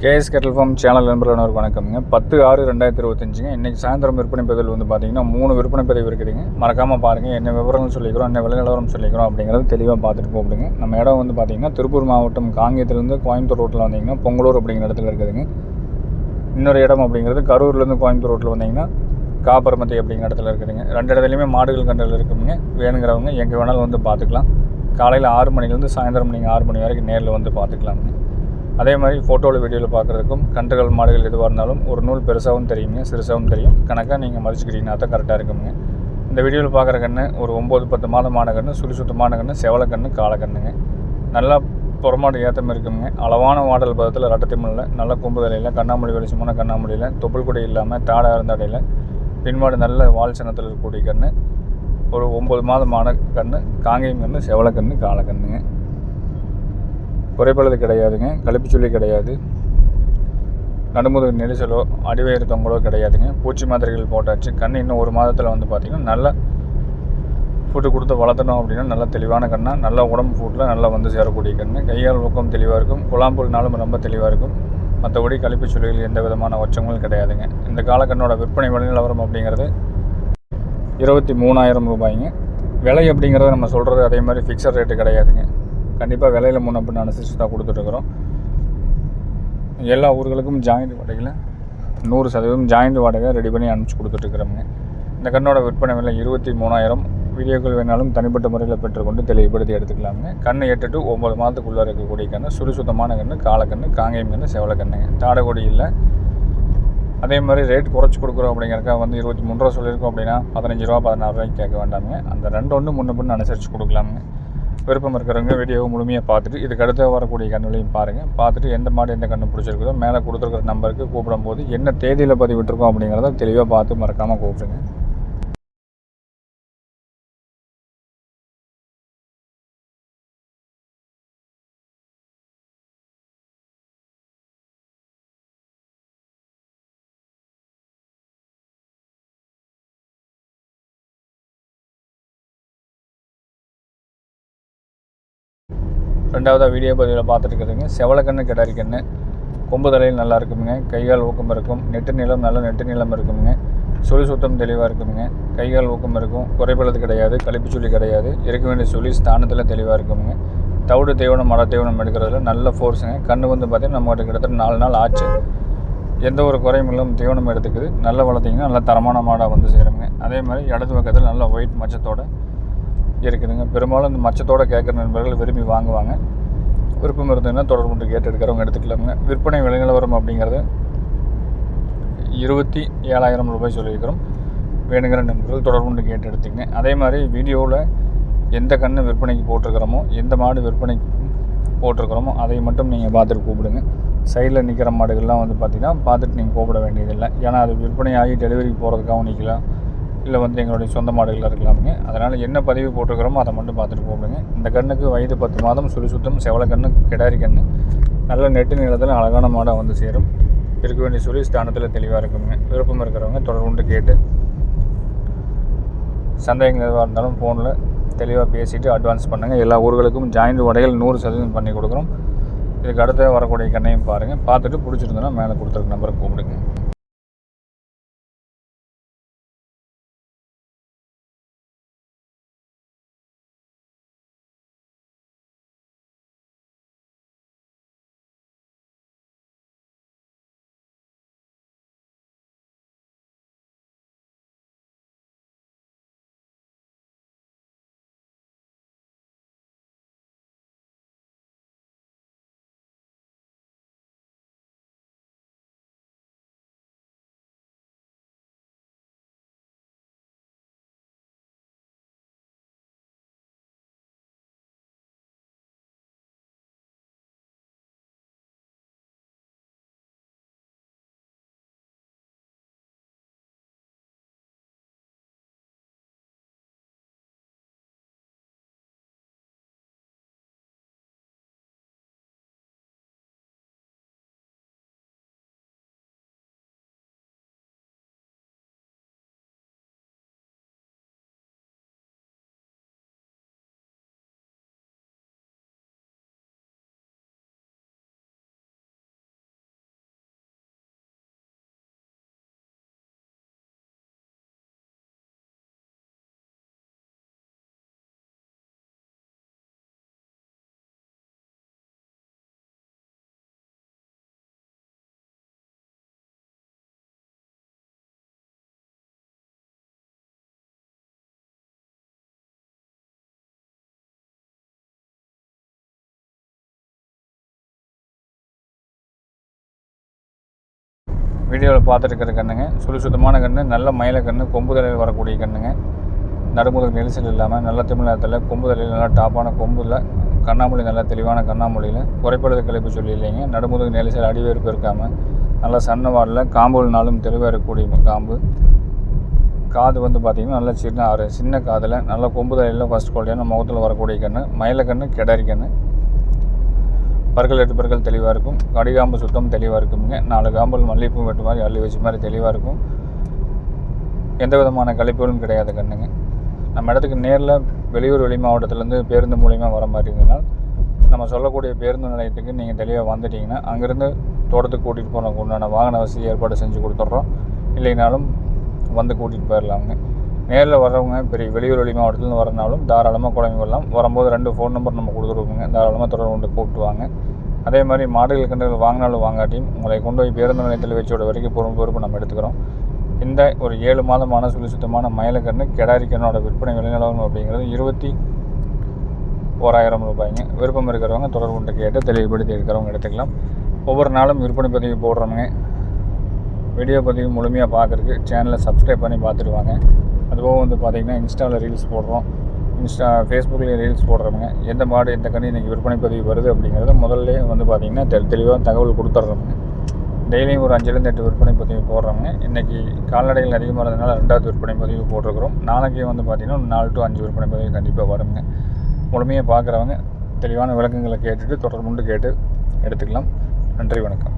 KS kettle form channel நண்பர்களுக்கு வணக்கம்ங்க. பத்து ஆறு ரெண்டாயிரத்தி இருபத்தஞ்சுங்க. இன்றைக்கி சாயந்தரம் விற்பனை பதிவில் வந்து பார்த்தீங்கன்னா மூணு விற்பனை பதிவு இருக்குதுங்க. மறக்காமல் பாருங்கள் என்ன விவரங்கள் சொல்லிக்கிறோம் என்ன விலை நிலவரம் சொல்லிக்கிறோம் அப்படிங்கிறது தெளிவாக பார்த்துட்டு போடுங்க நம்ம இடம் வந்து பார்த்தீங்கன்னா திருப்பூர் மாவட்டம் காங்கேயத்துலேருந்து கோயம்புத்தூர் ரோட்டில் வந்தீங்கன்னா பொங்கலூர் அப்படிங்கிற இடத்துல இருக்குதுங்க. இன்னொரு இடம் அப்படிங்கிறது கரூர்லேருந்து கோயம்புத்தூர் ரோட்டில் வந்தீங்கன்னா காப்பரமத்தி அப்படிங்கிற இடத்துல இருக்குதுங்க. ரெண்டு இடத்துலையுமே மாடுகள் கண்டல் இருக்குதுங்க வேணுங்கிறவங்க எங்கே வேணாலும் வந்து பார்த்துக்கலாம். காலையில் ஆறு மணிலேருந்து சாயந்தரம் நீங்கள் ஆறு மணி வரைக்கும் நேரில் வந்து பார்த்துக்கலாமுங்க அதே மாதிரி ஃபோட்டோவில் வீடியோவில் பார்க்குறதுக்கும் கன்றுகள் மாடுகள் எதுவாக இருந்தாலும் ஒரு நூல் பெருசாகவும் தெரியுங்க சிறுசாகவும் தெரியும். கணக்காக நீங்கள் மதிச்சுக்கிட்டீங்கன்னா தான் கரெக்டாக இருக்குங்க. இந்த வீடியோவில் பார்க்குற கன்று ஒரு ஒம்பது பத்து மாதமான கன்று சுழி சுத்தமான கன்று செவலை கன்று நல்லா புறமாடு ஏற்றம் இருக்குங்க. அளவான மாடல் பதத்தில் ரட்டத்திமில்ல நல்ல கொம்பு தலையில் கண்ணாமொழி வெளிச்சமான கண்ணாமொழியில் தொப்புள் கொடி இல்லாமல் தாடை அறந்தடையில் பின்மாடு நல்ல வால் சனத்தில் இருக்கக்கூடிய கன்று ஒரு ஒம்பது மாதமான கன்று காங்கேயம் கன்று செவலை கன்று காலை குறைபாடு கிடையாதுங்க. கழிப்பு சொல்லி கிடையாது. நடுமுதுகு நெரிசலோ அடிவயிறு தொங்கலோ கிடையாதுங்க. பூச்சி மாத்திரைகள் போட்டாச்சு. கண் இன்னும் ஒரு மாதத்தில் வந்து பார்த்திங்கன்னா நல்லா ஃபுட்டு கொடுத்து வளர்த்தணும் அப்படின்னா நல்ல தெளிவான கண்ணாக நல்ல உடம்பு ஃபுட்டில் நல்லா வந்து சேரக்கூடிய கண்ணு. கையால் ஊக்கம் தெளிவாக இருக்கும். குழாம்புல்னாலும் ரொம்ப தெளிவாக இருக்கும். மற்றபடி கழிப்பு சொல்லிகள் எந்த விதமான ஒச்சங்களும் கிடையாதுங்க. இந்த காலக்கண்ணோட விற்பனை விலை நிலவரம் அப்படிங்கிறது இருபத்தி மூணாயிரம் ரூபாய்ங்க. விலை அப்படிங்கிறத நம்ம சொல்கிறது அதே மாதிரி ஃபிக்ஸட் ரேட்டு கிடையாதுங்க. கண்டிப்பாக விலையில் முன்ன பின்ன அனுசரித்து தான் கொடுத்துட்ருக்குறோம் எல்லா ஊர்களுக்கும் ஜாயிண்ட் வாடகையில் நூறு சதவீதம் ஜாயிண்ட் வாடகை ரெடி பண்ணி அனுப்பிச்சி கொடுத்துட்ருக்குறோங்க இந்த கண்ணோட விற்பனை விலை இருபத்தி மூணாயிரம். வீடியோக்கள் வேணாலும் தனிப்பட்ட முறையில் பெற்றுக்கொண்டு தெளிவுபடுத்தி எடுத்துக்கலாமுங்க. கண்ணை எட்டு டு ஒம்பது மாதத்துக்குள்ளே இருக்கக்கூடிய கண்ணு சுறுசுத்தமான கண்ணு காலக்கண்ணு காங்கேயம் கண்ணு செவலக்கண்ணுங்க தாடகொடி இல்லை. அதே மாதிரி ரேட் குறைச்சி கொடுக்குறோம் அப்படிங்கிறக்காக வந்து இருபத்தி மூணு ரூபா சொல்லியிருக்கோம் அப்படின்னா பதினஞ்சு ரூபா பதினாறு ரூபாய்க்கு கேட்க வேண்டாமுங்க. அந்த ரெண்டு ஒன்று முன்ன பின்னு அனுசரித்து கொடுக்கலாமுங்க. விருப்பம் இருக்கிறவங்க வீடியோவை முழுமையாக பார்த்துட்டு இதுக்கு அடுத்து வரக்கூடிய கண்ணுலையும் பாருங்கள் பார்த்துட்டு எந்த மாடு எந்த கண்ணு பிடிச்சிருக்குதோ மேலே கொடுத்துருக்குற நம்பருக்கு கூப்பிடும்போது என்ன தேதியில் பதிவிட்டிருக்கோம் அப்படிங்கிறத தெளிவாக பார்த்து மறக்காமல் கூப்பிடுங்க. ரெண்டாவதாக வீடியோ பதிவில் பார்த்துட்டுருக்குறதுங்க செவலக்கண்ணு கிடாரி கண்ணு கொம்பு தலையில் நல்லா இருக்குங்க கைகால் ஊக்கம் இருக்கும். நெட்டு நிலம் நல்ல நெட்டு நிலம் இருக்குங்க சுழி சுத்தம் தெளிவாக இருக்குங்க கைகால் ஊக்கம் இருக்கும். குறைபடுறது கிடையாது. கழிப்பு சுழி கிடையாது. இருக்க வேண்டிய சுழி ஸ்தானத்தில் தெளிவாக இருக்குங்க தவிடு தேவனம் மட தேவனம் எடுக்கிறதுல நல்ல ஃபோர்ஸுங்க கண்ணு வந்து பார்த்திங்கன்னா நம்மகிட்ட கிட்டத்தட்ட நாலு நாள் ஆச்சு. எந்த ஒரு குறையும் இல்லாமல் தீவனம் எடுத்துக்குது. நல்லா வளர்த்திங்கன்னா நல்ல தரமான மாடாக வந்து சேருங்க. அதே மாதிரி இடது பக்கத்தில் நல்ல ஒயிட் மச்சத்தோட இருக்குதுங்க பெரும்பாலும் இந்த மச்சத்தோடு கேட்குற நண்பர்கள் விரும்பி வாங்குவாங்க. விருப்பம் இருந்ததுன்னா தொடர்புண்டு கேட்டு எடுக்கிறவங்க எடுத்துக்கலாமுங்க. விற்பனை விலை நிலவரம் அப்படிங்கிறது இருபத்தி ஏழாயிரம் ரூபாய் சொல்லியிருக்கிறோம். வேணுங்கிற நண்பர்கள் தொடர்புண்டு கேட்டு எடுத்துங்க அதே மாதிரி வீடியோவில் எந்த கன்று விற்பனைக்கு போட்டிருக்கிறோமோ எந்த மாடு விற்பனைக்கு போட்டிருக்கிறோமோ அதை மட்டும் நீங்கள் பார்த்துட்டு கூப்பிடுங்க. சைடில் நிற்கிற மாடுகள்லாம் வந்து பார்த்திங்கன்னா பார்த்துட்டு நீங்கள் கூப்பிட வேண்டியதில்லை. ஏன்னா அது விற்பனை ஆகி டெலிவரிக்கு போகிறதுக்காகவும் நிற்கலாம் இல்லை வந்து எங்களுடைய சொந்த மாடுகளாக இருக்கலாமுங்க. அதனால் என்ன பதிவு போட்டிருக்கிறோமோ அதை மட்டும் பார்த்துட்டு போகணுங்க. இந்த கண்ணுக்கு வயது பத்து மாதம் சுழி சுத்தம் செவலை கண்ணு கிடாரி கண்ணு நல்ல நெட்டு நிலத்தில் அழகான மாடாக வந்து சேரும். இருக்க வேண்டிய சுழி ஸ்தானத்தில் தெளிவாக இருக்குங்க. விருப்பம் இருக்கிறவங்க தொடர்பு கேட்டு சந்தேகம் எதுவாக இருந்தாலும் ஃபோனில் தெளிவாக பேசிவிட்டு அட்வான்ஸ் பண்ணுங்கள் எல்லா ஊர்களுக்கும் ஜாயிண்ட் உடைகள் நூறு சதவீதம் பண்ணி கொடுக்குறோம். இதுக்கு அடுத்து வரக்கூடிய கண்ணையும் பாருங்கள் பார்த்துட்டு பிடிச்சிருந்தோன்னா மேலே கொடுத்துருக்க நம்பரை கூப்பிடுங்க. வீடியோவில் பார்த்துட்டு கண்ணுங்க சுழி சுத்தமான கன்று நல்ல மயில கண்ணு கொம்பு தலையில் வரக்கூடிய கண்ணுங்க. நடுமுதல் நெரிசல் இல்லாமல் நல்ல தமிழகத்தில் கொம்பு தலையில் நல்லா டாப்பான கொம்புல கண்ணாமொழி நல்லா தெளிவான கண்ணாமொழியில் குறைப்படுது கிளப்பி சொல்லி இல்லைங்க நடுமுதுகு நெரிசல் அடிவேறுப்பு இருக்காமல் நல்லா சன்ன வாரில் காம்புனாலும் தெளிவாக இருக்கக்கூடிய காம்பு. காது வந்து பார்த்திங்கன்னா நல்லா சின்ன ஆறு சின்ன காதில் நல்ல கொம்பு தலையில் ஃபஸ்ட் குவாலிட்டியான முகத்தில் வரக்கூடிய கன்று மயில கண்ணு கிடரி கன்று பற்கள் எட்டு பற்கள் தெளிவாக இருக்கும். கடிகாம்பு சுத்தம் தெளிவாக இருக்குங்க நாலு காம்பல் மல்லிகைப்பூ வெட்டு மாதிரி அள்ளி வச்ச மாதிரி தெளிவாக இருக்கும். எந்த விதமான கழிப்புகளும் கிடையாது கண்ணுங்க. நம்ம இடத்துக்கு நேரில் வெளியூர் வெளி மாவட்டத்துலேருந்து பேருந்து மூலிமா வர மாதிரி இருந்ததுனால் நம்ம சொல்லக்கூடிய பேருந்து நிலையத்துக்கு நீங்கள் தெளிவாக வந்துட்டிங்கன்னா அங்கேருந்து தோட்டத்துக்கு கூட்டிகிட்டு போனவங்க உண்டான வாகன வசதி ஏற்பாடு செஞ்சு கொடுத்துட்றோம். இல்லைனாலும் வந்து கூட்டிகிட்டு போயிடலாமுங்க நேரில் வரவங்க பெரிய வெளியூர் வெளி மாவட்டத்துலேருந்து வரனாலும் தாராளமாக குழம்பு வரலாம். வரும்போது ரெண்டு ஃபோன் நம்பர் நம்ம கொடுத்துருக்கோங்க. தாராளமாக தொடர்பு கொண்டு கூப்பிட்டு வாங்க. அதே மாதிரி மாடுகள் கன்றுகள் வாங்கினாலும் வாங்காட்டியும் உங்களை கொண்டு போய் பேருந்து நிலையத்தில் வச்சோட வரைக்கும் பொறுப்பு பொறுப்பு நம்ம எடுத்துக்கிறோம். இந்த ஒரு ஏழு மாதமான சுழி சுத்தமான மயிலக்கன்று கெடாரிக்கண்ணோட விற்பனை விலைநிலவரம் அப்படிங்கிறது இருபத்தி ஓராயிரம் ரூபாய்ங்க. விருப்பம் இருக்கிறவங்க தொடர்பு கொண்டு கேட்டு தெளிவுபடுத்தி இருக்கிறவங்க எடுத்துக்கலாம். ஒவ்வொரு நாளும் விற்பனை பதிவு போடுறவங்க வீடியோ பதிவு முழுமையாக பார்க்குறதுக்கு சேனலை சப்ஸ்கிரைப் பண்ணி பார்த்துருவாங்க அதுபோக வந்து பார்த்திங்கன்னா இன்ஸ்டாவில் ரீல்ஸ் போடுறோம். இன்ஸ்டா ஃபேஸ்புக்கில் ரீல்ஸ் போடுறவங்க எந்த மாடு எந்த கண்ணி இன்றைக்கி விற்பனை பதிவு வருது அப்படிங்கிறத முதல்ல வந்து பார்த்திங்கன்னா தெ தெளிவாக தகவல் கொடுத்துட்றவங்க டெய்லியும் ஒரு அஞ்சுலேருந்து எட்டு விற்பனை பதிவு போடுறவங்க. இன்றைக்கி கால்நடைகள் அதிகமாக இருந்ததுனால ரெண்டாவது விற்பனை பதிவு போட்டிருக்கிறோம். நாளைக்கு வந்து பார்த்திங்கன்னா ஒரு நாலு டு அஞ்சு விற்பனை பதிவு கண்டிப்பாக வருங்க. முழுமையாக பார்க்குறவங்க தெளிவான விளக்கங்களை கேட்டுட்டு தொடர்புண்டு கேட்டு எடுத்துக்கலாம். நன்றி வணக்கம்.